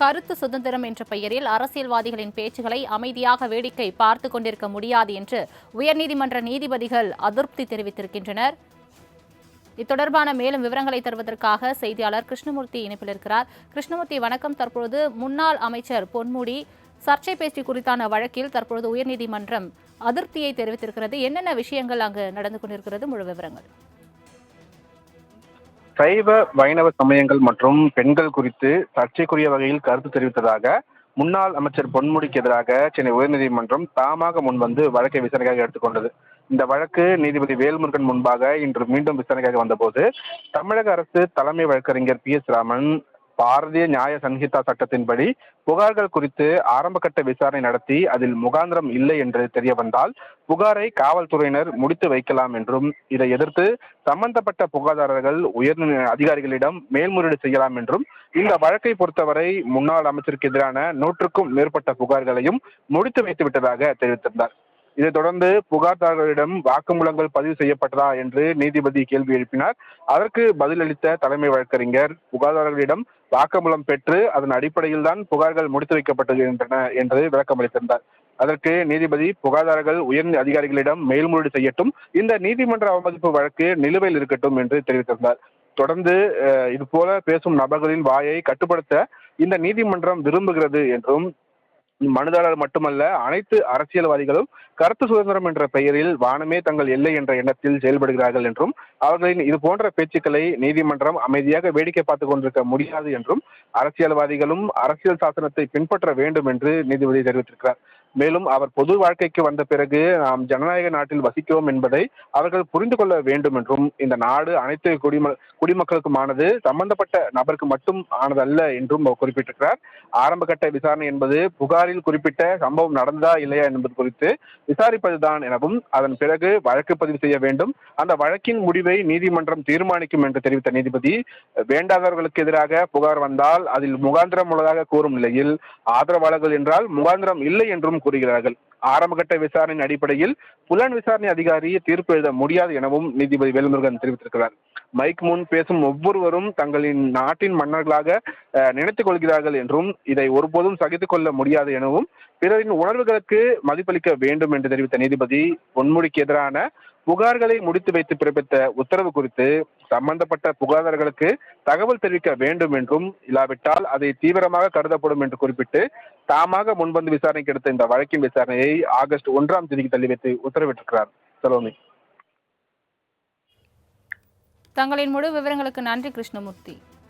கருத்து சுதந்திரம் என்ற பெயரில் அரசியல்வாதிகளின் பேச்சுகளை அமைதியாக வேடிக்கை பார்த்து கொண்டிருக்க முடியாது என்று உயர்நீதிமன்ற நீதிபதிகள் அதிருப்தி தெரிவித்திருக்கின்றனர். இது தொடர்பான மேலும் விவரங்களை தருவதற்காக செய்தியாளர் கிருஷ்ணமூர்த்தி இணைப்பில் இருக்கிறார். கிருஷ்ணமூர்த்தி வணக்கம். தற்பொழுது முன்னாள் அமைச்சர் பொன்முடி சர்ச்சை பேச்சு குறித்தான வழக்கில் தற்பொழுது உயர்நீதிமன்றம் அதிருப்தியை தெரிவித்திருக்கிறது. என்னென்ன விஷயங்கள் அங்கு நடந்து கொண்டிருக்கிறது? முழு விவரங்கள். சைவ வைணவ சமயங்கள் மற்றும் பெண்கள் குறித்து சர்ச்சைக்குரிய வகையில் கருத்து தெரிவித்ததாக முன்னாள் அமைச்சர் பொன்முடிக்கு எதிராக சென்னை உயர்நீதிமன்றம் தாமாக முன்வந்து வழக்கை விசாரணைக்காக எடுத்துக்கொண்டது. இந்த வழக்கு நீதிபதி வேல்முருகன் முன்பாக இன்று மீண்டும் விசாரணைக்காக வந்தபோது தமிழக அரசு தலைமை வழக்கறிஞர் பி எஸ் ராமன் பாரதிய நியாய சன்ஹிதா சட்டத்தின்படி புகார்கள் குறித்து ஆரம்பகட்ட விசாரணை நடத்தி அதில் முகாந்திரம் இல்லை என்று தெரிய வந்தால் புகாரை காவல்துறையினர் முடித்து வைக்கலாம் என்றும் இதை எதிர்த்து சம்பந்தப்பட்ட புகார்தாரர்கள் உயர் அதிகாரிகளிடம் மேல்முறையீடு செய்யலாம் என்றும் இந்த வழக்கை பொறுத்தவரை முன்னாள் அமைச்சருக்கு எதிரான நூற்றுக்கும் மேற்பட்ட புகார்களையும் முடித்து வைத்து விட்டதாக தெரிவித்திருந்தார். இதைத் தொடர்ந்து புகார்தாரர்களிடம் வாக்குமூலங்கள் பதிவு செய்யப்பட்டதா என்று நீதிபதி கேள்வி எழுப்பினார். அதற்கு பதிலளித்த தலைமை வழக்கறிஞர் புகார்தாரர்களிடம் வாக்குமூலம் பெற்று அதன் அடிப்படையில் தான் புகார்கள் முடித்து வைக்கப்படுகின்றன என்று விளக்கம் அளித்திருந்தார் அதற்கு நீதிபதி புகார்தாரர்கள் உயர் அதிகாரிகளிடம் மேல்முறையீடு செய்யட்டும் இந்த நீதிமன்ற அவமதிப்பு வழக்கு நிலுவையில் இருக்கட்டும் என்று தெரிவித்திருந்தார். தொடர்ந்து இது போல பேசும் நபர்களின் வாயை கட்டுப்படுத்த இந்த நீதிமன்றம் விரும்புகிறது என்றும் மனுதாரர் மட்டுமல்ல அனைத்து அரசியல்வாதிகளும் கருத்து சுதந்திரம் என்ற பெயரில் வானமே தங்கள் எல்லை என்ற எண்ணத்தில் செயல்படுகிறார்கள் என்றும் அவர்களின் இது போன்ற பேச்சுக்களை நீதிமன்றம் அமைதியாக வேடிக்கை பார்த்துக் கொண்டிருக்க முடியாது என்றும் அரசியல்வாதிகளும் அரசியல் சாசனத்தை பின்பற்ற வேண்டும் என்று நீதிபதி தெரிவித்திருக்கிறார். மேலும் அவர் பொது வாழ்க்கைக்கு வந்த பிறகு நாம் ஜனநாயக நாட்டில் வசிக்கிறோம் என்பதை அவர்கள் புரிந்து கொள்ள வேண்டும் என்றும் இந்த நாடு அனைத்து குடிம குடிமக்களுக்குமானது சம்பந்தப்பட்ட நபருக்கு மட்டும் ஆனதல்ல என்றும் குறிப்பிட்டிருக்கிறார். ஆரம்ப கட்ட விசாரணை என்பது புகார் புகாரில் குறிப்பிட்ட சம்பவம் நடந்ததா இல்லையா என்பது குறித்து விசாரிப்பதுதான் எனவும் அதன் பிறகு வழக்கு பதிவு செய்ய வேண்டும். அந்த வழக்கின் முடிவை நீதிமன்றம் தீர்மானிக்கும் என்று தெரிவித்த நீதிபதி வேண்டாதவர்களுக்கு எதிராக புகார் வந்தால் அதில் முகாந்திரம் உள்ளதாக கூறும் நிலையில் ஆதரவாளர்கள் என்றால் முகாந்திரம் இல்லை என்றும் கூறுகிறார்கள். ஆரம்பகட்ட விசாரணையின் அடிப்படையில் புலன் விசாரணை அதிகாரி தீர்ப்பு எழுத முடியாது எனவும் நீதிபதி வேல்முருகன் தெரிவித்திருக்கிறார். மைக் முன் பேசும் ஒவ்வொருவரும் தங்களின் நாட்டின் மன்னர்களாக அஹ், நினைத்துக் கொள்கிறார்கள் என்றும் இதை ஒருபோதும் சகித்துக் கொள்ள முடியாது எனவும் பிறரின் உணர்வுகளுக்கு மதிப்பளிக்க வேண்டும் என்று தெரிவித்த நீதிபதி பொன்முடிக்கு எதிரான புகார்களை முடித்து வைத்து பிறப்பித்த உத்தரவு குறித்து சம்பந்தப்பட்ட புகார்தாரர்களுக்கு தகவல் தெரிவிக்க வேண்டும் என்றும் இல்லாவிட்டால் அதை தீவிரமாக கருதப்படும் என்று குறிப்பிட்டு தாமாக முன்வந்து விசாரணைக்கு எடுத்த இந்த வழக்கின் விசாரணையை ஆகஸ்ட் ஒன்றாம் தேதிக்கு தள்ளி வைத்து உத்தரவிட்டிருக்கிறார் சலோமி தங்களின் முழு விவரங்களுக்கு நன்றி கிருஷ்ணமூர்த்தி.